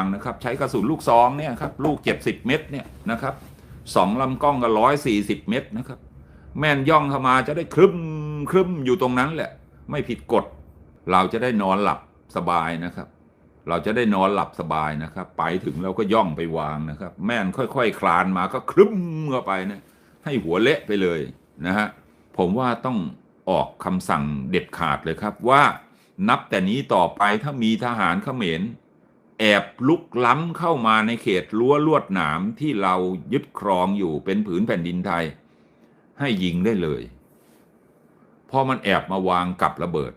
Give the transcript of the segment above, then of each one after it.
างนะครับใช้กระสุนลูกซองเนี่ยครับลูกเจ็ดสิบเม็ดเนี่ยนะครับสองลำกล้องก็ร้อยสี่สิบเม็ดนะครับ แม่นย่องเข้ามาจะได้ครึมครึมอยู่ตรงนั้นแหละ ไม่ผิดกฎ เราจะได้นอนหลับสบายนะครับ เราจะได้นอนหลับสบายนะครับ ไปถึงเราก็ย่องไปวางนะครับ แม่นค่อยๆคลานมาก็ครึมเข้าไปนะให้หัวเละไปเลยนะฮะผมว่าต้องออกคำสั่งเด็ดขาดเลยครับว่านับแต่นี้ต่อไปถ้ามีทหารเขมร แอบลุกล้ำเข้ามาในเขตรั้วลวดหนามที่เรายึดครองอยู่เป็นผืนแผ่นดินไทย ให้ยิงได้เลยพราะมันแอบมาวางกับระเบิด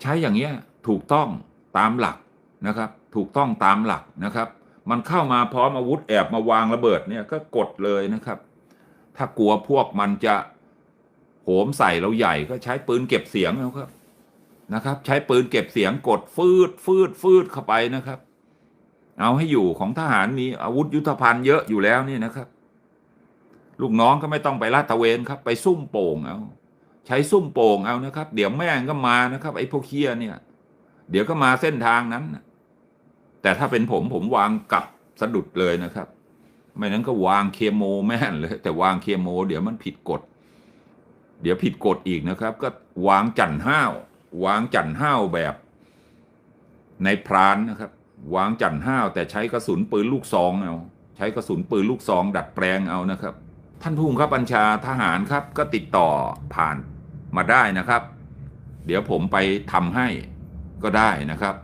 ใช้อย่างเงี้ยถูกต้องตามหลักนะครับ ถูกต้องตามหลักนะครับ มันเข้ามาพร้อมอาวุธแอบมาวางระเบิดเนี่ยก็กดเลยนะครับ ถ้ากลัวพวกมันจะโหมใส่เราใหญ่ก็ใช้ปืนเก็บเสียงเอาครับ นะครับ ใช้ปืนเก็บเสียงกดฟืดฟืดฟืดเข้าไปนะครับ เอาให้อยู่ของทหารมีอาวุธยุทธภัณฑ์เยอะอยู่แล้วนี่นะครับ ลูกน้องก็ไม่ต้องไปลาดตะเวนครับ ไปซุ่มโป่งเอาใช้ซุ่มโป่งเอานะครับ เดี๋ยวแม่งก็มานะครับ ไอ้พวกเคียเนี่ย เดี๋ยวก็มาเส้นทางนั้น แต่ถ้าเป็นผมผมวางกลับสะดุดเลยนะครับ ไม่นั้นก็วางเคมโมแม่นเลย แต่วางเคมโม เดี๋ยวมันผิดกฎ เดี๋ยวผิดกฎอีกนะครับ ก็วางจันห้าว วางจันห้าวแบบในพรานนะครับ วางจันห้าวแต่ใช้กระสุนปืนลูกซองเอาใช้กระสุนปืนลูกซองดัดแปลงเอานะครับ ท่านผู้บังคับบัญชาทหารครับก็ติดต่อผ่านมาได้นะครับ เดี๋ยวผมไปทำให้ก็ได้นะครับ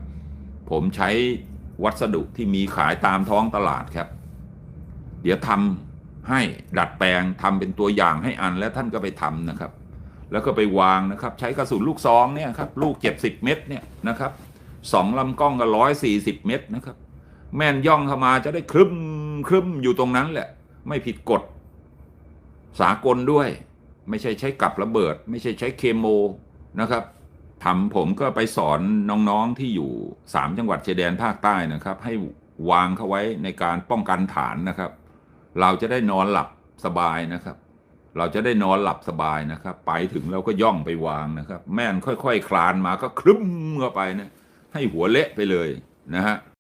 ผมใช้วัสดุที่มีขายตามท้องตลาดครับ เดี๋ยวทำให้ดัดแปลงทำเป็นตัวอย่างให้อันแล้วท่านก็ไปทำนะครับ แล้วก็ไปวางนะครับ ใช้กระสุนลูกซองเนี่ยครับลูกเจ็ดสิบเม็ดเนี่ยนะครับสองลำกล้องก็ร้อยสี่สิบเม็ดนะครับ แม่นย่องเข้ามาจะได้ครึมครึมอยู่ตรงนั้นแหละ ไม่ผิดกฎ สากลด้วย ไม่ใช่ใช้กับระเบิด ไม่ใช่ใช้เคมโมนะครับทำผมก็ไปสอนน้องๆที่อยู่สามจังหวัดชายแดนภาคใต้นะครับ ให้วางเข้าไว้ในการป้องกันฐานนะครับ เราจะได้นอนหลับสบายนะครับ เราจะได้นอนหลับสบายนะครับ ไปถึงเราก็ย่องไปวางนะครับ แม่นค่อยๆคลานมาก็ครึ้มเข้าไปนะให้หัวเละไปเลยนะฮะ